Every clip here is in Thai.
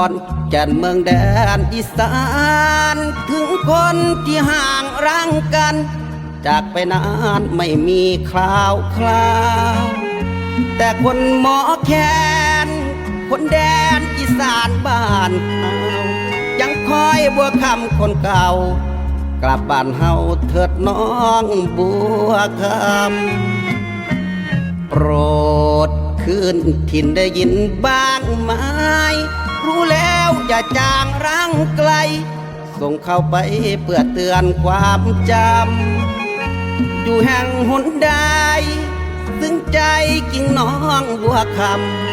อนแก่นเมืองแดนอีสาน ถึงคนที่ห่างรังกัน จากไปนานไม่มีคราวคราว แต่คนหมอแคนคนแดนอีสานบ้านเฮายังคอยบัวคำคนเก่า กลับบ้านเฮาเถิดน้องบัวคำโปรดคืนถิ่นได้ยินบ้างไหมรู้แล้ว อย่าจางรังไกล ส่งเข้าไปเพื่อเตือนความจำ อยู่แห่งหนใดซึ่งใจกิ่งน้องบัวค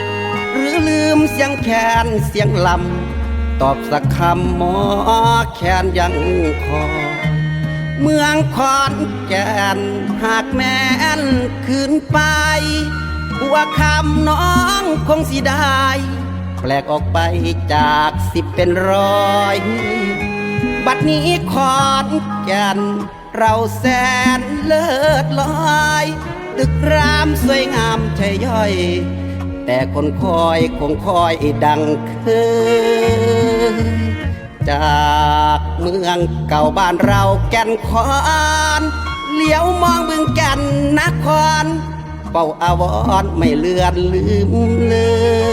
ำ หรือลืมเสียงแคนเสียงลำ ตอบสักคำหมอแคนยังคอ เมืองขอนแก่นหากแม่นคืนไปบัวคำน้องคงสิได้ ปลกออกไปจากสิบเป็นร้อย บัดนี้ขอนแก่นเราแสนเลิศลอย ตึกรามสวยงามใช่ย่อย แต่คนคอยคงคอยดังเคยจากเมืองเก่าบ้านเราแก่นคอนเลี้ยวมองบึงแก่นนครเป่าอาวรไม่เลือนลืมเล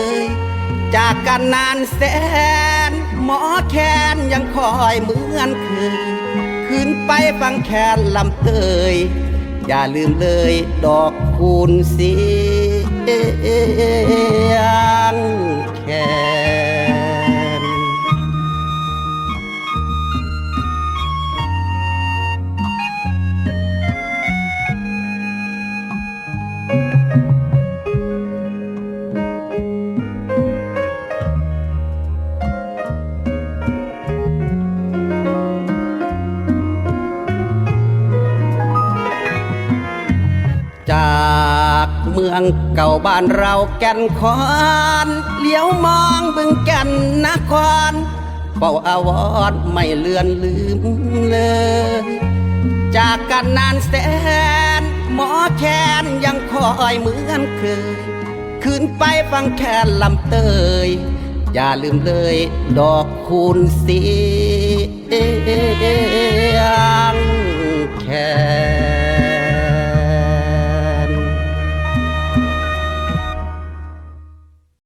ย กันนานแสน หมอแคนยังคอยเหมือนเคยขึ้นไปฟังแคนลำเตย อย่าลืมเลยดอกคูณเสียงแคน จากเมืองเก่าบ้านเราแก่นคอนเลี้ยวมองบึงแก่นนครเป่าอาวรณ์ไม่เลือนลืมเลย จากกันนานแสน หมอแคนยังคอยเหมือนเคยขึ้นไปฟังแคนลำเตย อย่าลืมเลย ดอกคูณเสี